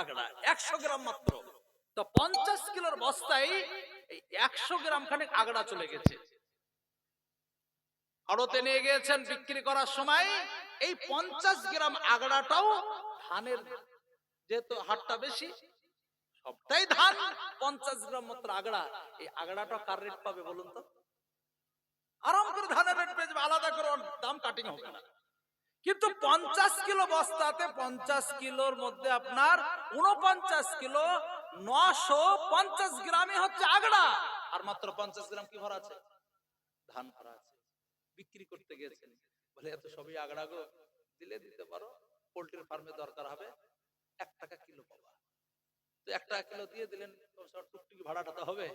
আগড়া একশো গ্রাম মাত্র। তো পঞ্চাশ কিলোর বস্তায় এই একশো গ্রাম খানিক আগড়া চলে গেছে। আড়তে নিয়ে গিয়েছেন বিক্রি করার সময় এই পঞ্চাশ গ্রাম আগড়াটাও ধানের, যেহেতু হাটটা বেশি, সবটাই ধান, পঞ্চাশ গ্রাম মাত্র আগড়া এই আগড়াটা কার রেট পাবে বলুন তো? আরাম করে ধানের রেট পেয়ে যাবে, আলাদা করে দাম কাটিং হবে না। কিন্তু পঞ্চাশ কিলো বস্তাতে পঞ্চাশ কিলোর মধ্যে আপনার উনপঞ্চাশ কিলো নশো পঞ্চাশ গ্রামই হচ্ছে আগড়া। আর মাত্র পঞ্চাশ গ্রাম কি ভরা আছে? ধান ভরা আছে। বিক্রি করতে গেছেন বলে, এত সবই আগড়া গো। দিলে দিতে পারো। পোল্ট্রির ফার্মে দরকার হবে এক টাকা কিলো পাবা তো এক টাকা কিলো দিয়ে দিলেন। টুকটুকি ভাড়াটা তো হবে।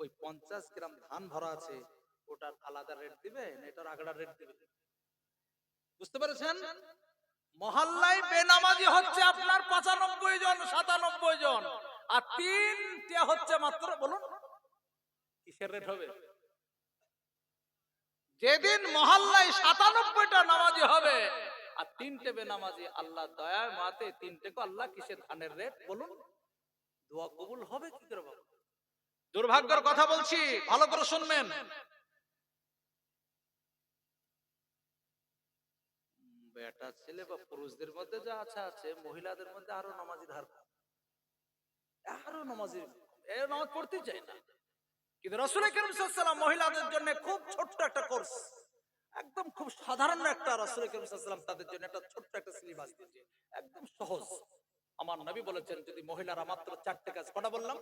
ওই পঞ্চাশ গ্রাম ধান ভরা আছে। ওটার আলাদা রেট দিবে, না এটার আগড়া রেট দিবে? বুঝতে পেরেছেন? মহল্লায় বেনামাজি হচ্ছে আপনার পঁচানব্বই জন, সাতানব্বই জন। আর তিনটে হচ্ছে মাত্র, বলুন যেদিন মহল্লায় সাতানব্বইটা নামাজি হবে, আর তিনটে বেনামাজি, আল্লাহ দয়া মাতে তিনটে কো আল্লাহ কিসের ধানের রেট বলুন, দোয়া কবুল হবে কি করে দুর্ভাগ্যের কথা বলছি, ভালো করে শুনবেন। বেটা ছেলে বা পুরুষদের মধ্যে যা আছে আছে, মহিলাদের মধ্যে আরও নামাজি ধার আরও নামাজি নামাজ পড়তে না। কিন্তু রসুল মহিলাদের জন্য খুব ছোট্ট একটা কোর্স, একদম খুব সাধারণ একটা রসুল তাদের জন্য একটা ছোট্ট একটা সিলেবাস দিয়েছে। একদম সহজ। আমার নবী বলেছেন, যদি মহিলারা মাত্র চারটে কাজ কটা বললাম?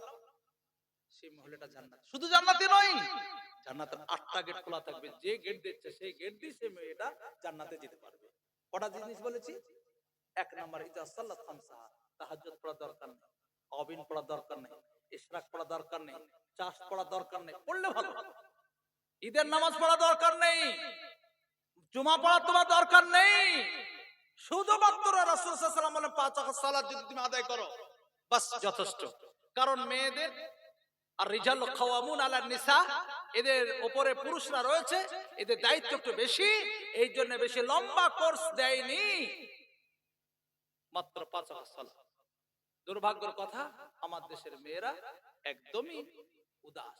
সেই মহিলাটা জান্নাত। শুধু জান্নাতি নয়, জান্নাতের আটটা গেট খোলা থাকবে। যে গেট দিচ্ছে, সেই গেট দিয়ে সেই মেয়েটা জান্নাতে যেতে পারবে। কটা জিনিস বলেছি? এক নাম্বার ইজা পড়া দরকার নেই, অবিন পড়া দরকার নেই, ইশরাক পড়া দরকার নেই, চাষ পড়া দরকার নেই, পড়লে ভালো। ঈদের নামাজ পড়া দরকার নেই, জুমা পড়া তোমার দরকার নেই। শুধুমাত্র রাসূল সাল্লাল্লাহু আলাইহি পাঁচ ওয়াক্ত যদি তুমি আদায় করো, বাস যথেষ্ট। কারণ মেয়েদের আর রিজাল খাওয়ামুন আলার নিসা। এদের উপরে পুরুষরা রয়েছে, এদের দায়িত্ব একটু বেশি, এই জন্য বেশি লম্বা কোর্স দেয়নি। মাত্র পাঁচ সালাত। দুর্ভাগ্যের কথা, আমার দেশের মেয়েরা একদমই উদাস।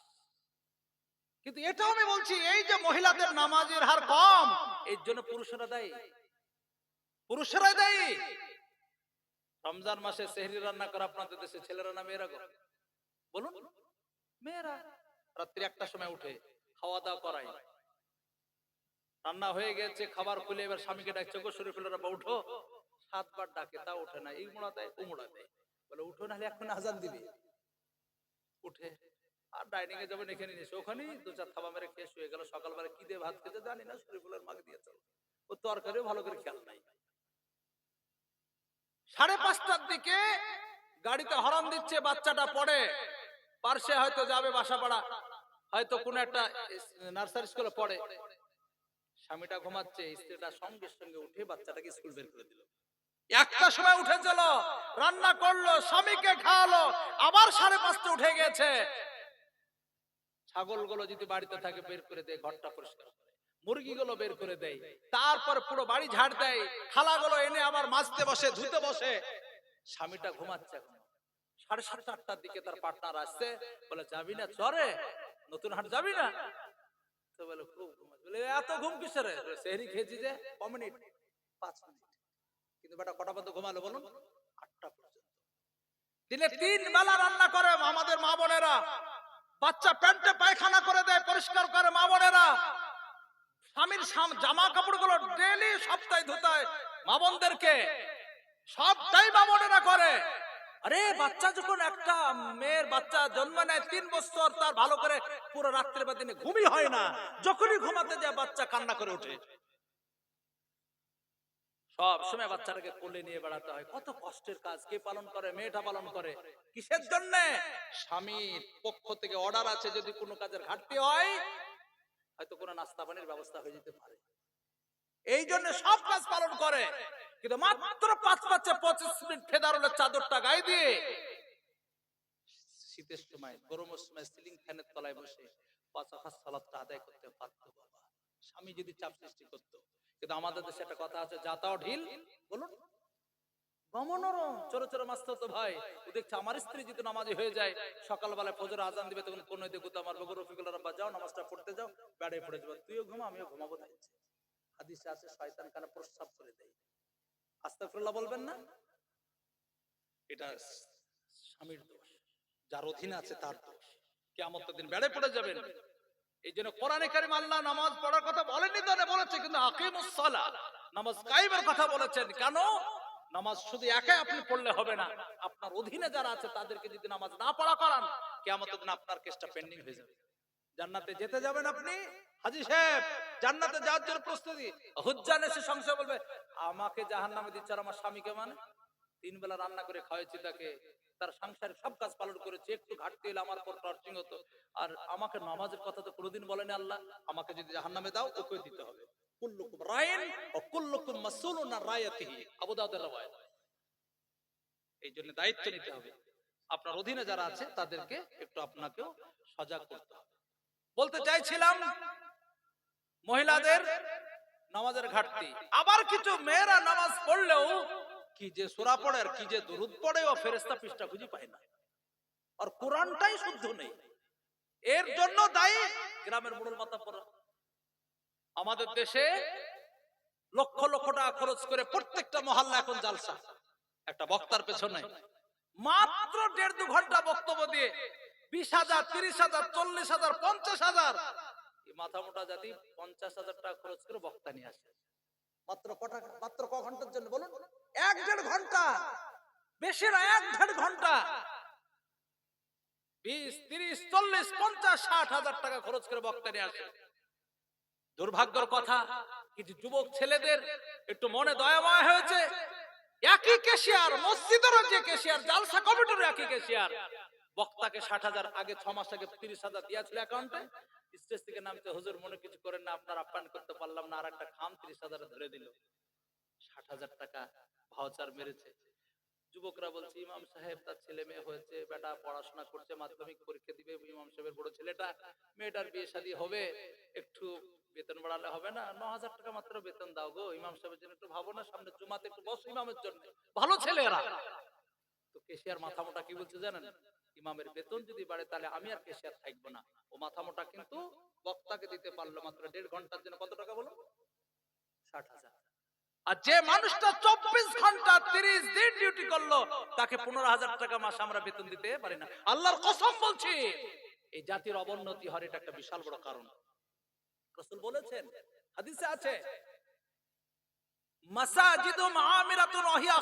কিন্তু এটাও আমি বলছি, এই যে মহিলাদের নামাজের হার কম, এর জন্য পুরুষরা দেয়। পুরুষরাই দেয়। রমজান মাসে সেহরি রান্না করে আপনাদের দেশে ছেলেরা না মেয়েরা বলুন। মেয়েরা রাত্রি একটার সময় উঠে খাওয়া দাওয়া করাই রান্না হয়ে গেছে, খাবার খুলে এবার স্বামীকে ডাকছে, গো শরীফুলের বা উঠো। সাতবার ডাকে, তা ওঠে না। এই মোড়া দেয়, ও মোড়া দেয়। বলে, উঠো, নাহলে এখন আজান দিবে। উঠে, আর ডাইনিং এ যাবেন এখানে নিয়েছে ওখানেই দু চার থাবা মেরে খেয়ে শুয়ে গেল। সকালবেলা কি দিয়ে ভাত খেতে জানি না শরীফুলের মাকে দিয়েছে। ও তরকারিও ভালো করে খেয়াল নাই। সাড়ে পাঁচটার দিকে গাড়িতে হরন দিচ্ছে, বাচ্চাটা পড়ে। পার্শ্বে হয়তো যাবে বাসাপাড়া, হয়তো কোন একটা নার্সারি স্কুলে পড়ে। স্বামীটা ঘুমাচ্ছে, স্ত্রীটা সঙ্গে সঙ্গে উঠে বাচ্চাটাকে স্কুল বের করে দিল। একটা সময় উঠে চলো রান্না করল, স্বামীকে খাওয়ালো, আবার সাড়ে পাঁচটা উঠে গেছে। ছাগলগুলো যদি বাড়িতে থাকে, বের করে দেয়, ঘরটা পরিষ্কার করে। মুরগিগুলো বের করে দেয়। তারপর পুরো বাড়ি ঝাড় দেয়। থালাগুলো এনে আবার মাজতে বসে, ধুতে বসে। স্বামীটা ঘুমাচ্ছে এখন। সাড়ে সাতটা আটটার দিকে তার পার্টনার আসছে, বলে, যাবি না? চরে? নতুন হাট যাবি না? তো বলে, খুব এত ঘুম কিসের সেহরি খেয়েছি যে, ক মিনিট? পাঁচ মিনিট। কিন্তু বেটা কটা পর্যন্ত ঘুমালো বলুন? আটটা পর্যন্ত। দিনে তিন বেলা রান্না করে আমাদের মা বোনেরা। বাচ্চা প্যান্টে পায়খানা করে দেয়, পরিষ্কার করে মা বোনেরা। স্বামীর জামা কাপড়গুলো ডেলি সপ্তাহে ধুতায় মা বোনদেরকে। সবটাই মা আরে, বাচ্চা যখন একটা মেয়ের বাচ্চা জন্ম নেয় তিন বছর, তার ভালো করে পুরো রাত্রে বা দিনে ঘুমই হয় না। যখনই ঘুমাতে যায়, বাচ্চা কান্না করে ওঠে। সব সময় বাচ্চাটাকে কোলে নিয়ে বেড়াতে হয়। কত কষ্টের কাজ, কে পালন করে, মেয়েটা পালন করে। কিসের জন্য? স্বামীর পক্ষ থেকে অর্ডার আছে, যদি কোনো কাজের ঘাটতি হয়, হয়তো কোনো নাস্তা পানির ব্যবস্থা হয়ে যেতে পারে। এই জন্য সব কাজ পালন করে। কিন্তু মাত্র পাঁচ পাঁচে পঁচিশ মিনিট ফেদারুলের চাদরটা গায়ে দিয়ে শীতের সময়, গরমের সময় সিলিং ফ্যানের তলায় বসে পাঁচ হাত সালাদটা আদায় করতে পারতো। বাবা স্বামী যদি চাপ সৃষ্টি করতো। কিন্তু আমাদের দেশে একটা কথা আছে যাতাও ঢিল, বলুন। ছোট ছোট মাস্টার তো ভাই। ও দেখছে আমার স্ত্রী যদি নামাজি হয়ে যায়, সকালবেলায় ফজর আজান দিবে, তখন কোন দিকে রফিকুল রাব্বা যাও, নামাজটা পড়তে যাও বেড়ে পড়ে যাব। তুইও ঘুমা, আমিও ঘুমাবো, তাই হাদিসে আছে শয়তান কানে প্রস্রাব করে দেয়। আস্তাগফিরুল্লাহ বলবেন না? এটা স্বামীর দোষ। যার অধীনে আছে তার দোষ। কেমন দিন বেড়ে পড়ে যাবেন। এই জন্য কোরআনে কারিম আল্লাহ নামাজ পড়ার কথা বলেনি তো বলেছে, কিন্তু আকিমুস সালাহ, নামাজ কায়েমের কথা বলেছেন। কেন? নামাজ শুধু একাই আপনি পড়লে হবে না। আপনার অধীনে যারা আছে, তাদেরকে যদি নামাজ না পড়া করান কেমন দিন আপনার কেসটা পেন্ডিং হয়ে যাবে। জান্নাতে যেতে যাবেন আপনি? হাজি সাহেব, জান্নাতে যাওয়ার জন্য প্রস্তুতি। হুজ্জান এসে সংশয় বলবে আমাকে জাহান্নামে দিচ্ছে আর আমার স্বামীকে মানে? তিন বেলা রান্না করে খাওয়াইছি তাকে। তার সংসারের সব কাজ পালন করেছে। একটু ঘাটতি এলে আমার পর টর্চিং হতো। আর আমাকে নামাজের কথা তো কোনোদিন বলেনি আল্লাহ। আমাকে যদি জাহান্নামে দাও ওকে দিতে হবে। এই জন্য দায়িত্ব নিতে হবে। আপনার অধীনে যারা আছে, তাদেরকে একটু আপনাকেও সজাগ করতে হবে। বলতে চাইছিলাম, মহিলাদের নামাজের ঘাটতি। আবার কিছু মেয়েরা নামাজ পড়লেও কি যে সোরা পড়ে কি যে দুরুদ পড়ে, ও ফেরেস্তা পৃষ্ঠা খুঁজে পায় না। আর কোরআনটাই শুদ্ধ নেই। এর জন্য দায়ী গ্রামের মুরুল মাতা পড়া আমাদের দেশে লক্ষ লক্ষ টাকা খরচ করে প্রত্যেকটা মহল্লা এখন জালসা। একটা বক্তার পেছনে। মাত্র দেড় দু ঘণ্টা বক্তব্য দিয়ে বিশ হাজার, তিরিশ হাজার, চল্লিশ হাজার, পঞ্চাশ হাজার মাথা মোটা জাতি পঞ্চাশ হাজার টাকা খরচ করে বক্তা নিয়ে আসে। মাত্র কটা মাত্র ক ঘণ্টার জন্য বলুন? এক দেড় ঘণ্টা। বেশি না এক দেড় ঘণ্টা। বিশ তিরিশ চল্লিশ পঞ্চাশ ষাট হাজার টাকা খরচ করে বক্তা নিয়ে আসে। দুর্ভাগ্যর কথা কিছু যুবক ছেলেদের একটু মনে দয়াময় হয়েছে। একই কেশিয়ার মসজিদেরও যে কেশিয়ার জালসা কমিটির একই কেশিয়ার বক্তাকে ষাট হাজার, আগে ছ মাস আগে তিরিশ হাজার দিয়েছিল অ্যাকাউন্টে স্টেজ থেকে নামতে হুজুর মনে কিছু করেন না, আপনার আপ্যায়ন করতে পারলাম না আর একটা খাম তিরিশ হাজার ধরে দিল। ষাট হাজার টাকা ভাউচার মেরেছে। যুবকরা বলছে, ইমাম সাহেব, তার ছেলে মেয়ে হয়েছে, বেটা পড়াশোনা করছে, মাধ্যমিক পরীক্ষা দিবে, ইমাম সাহেবের বড় ছেলেটা, মেয়েটার বিয়ে শাদী হবে, একটু বেতন বাড়ালে হবে না, ন হাজার টাকা মাত্র বেতন দাও গো, ইমাম সাহেবের জন্য একটু ভাবো না, সামনে জুমাতে একটু বস ইমামের জন্য। ভালো ছেলে এরা তো কেশিয়ার মাথা মোটা কি বলছে জানেন? ইমামের বেতন যদি বাড়ে, তাহলে আমি আর কেশিয়ার থাকব না। ও মাথা মোটা কিন্তু বক্তাকে দিতে পারল মাত্র দেড় ঘণ্টার জন্য। কত টাকা বলো ষাট হাজার। আর যে মানুষটা চব্বিশ ঘণ্টা তিরিশ দিন ডিউটি করল, তাকে পনেরো হাজার টাকা মাস আমরা বেতন দিতে পারি না। আল্লাহর কসম বলছি। এই জাতির অবনতি হওয়ার এটা একটা বিশাল বড় কারণ। রসুল বলেছেন, হাদিসে আছে মাসাজিদু মাআমিরাতুন ওয়া হিয়া